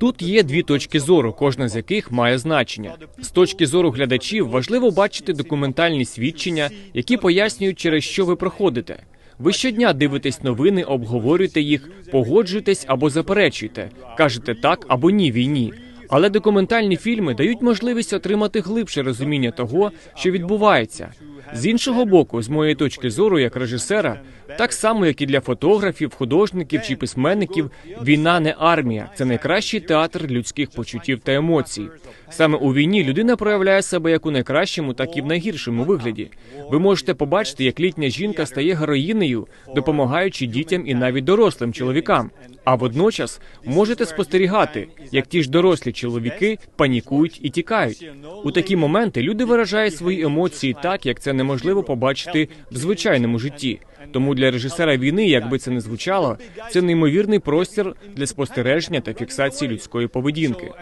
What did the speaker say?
Тут є дві точки зору, кожна з яких має значення. З точки зору глядачів важливо бачити документальні свідчення, які пояснюють, через що ви проходите. Ви щодня дивитесь новини, обговорюєте їх, погоджуєтесь або заперечуєте, кажете так або ні війні. Але документальні фільми дають можливість отримати глибше розуміння того, що відбувається. З іншого боку, з моєї точки зору, як режисера, так само як і для фотографів, художників чи письменників, війна не армія, це найкращий театр людських почуттів та емоцій. Саме у війні людина проявляє себе як у найкращому, так і в найгіршому вигляді. Ви можете побачити, як літня жінка стає героїнею, допомагаючи дітям і навіть дорослим чоловікам. А водночас можете спостерігати, як ті ж дорослі чоловіки панікують і тікають. У такі моменти люди виражають свої емоції так, як це неможливо побачити в звичайному житті. Тому для режисера війни, як би це не звучало, це неймовірний простір для спостереження та фіксації людської поведінки.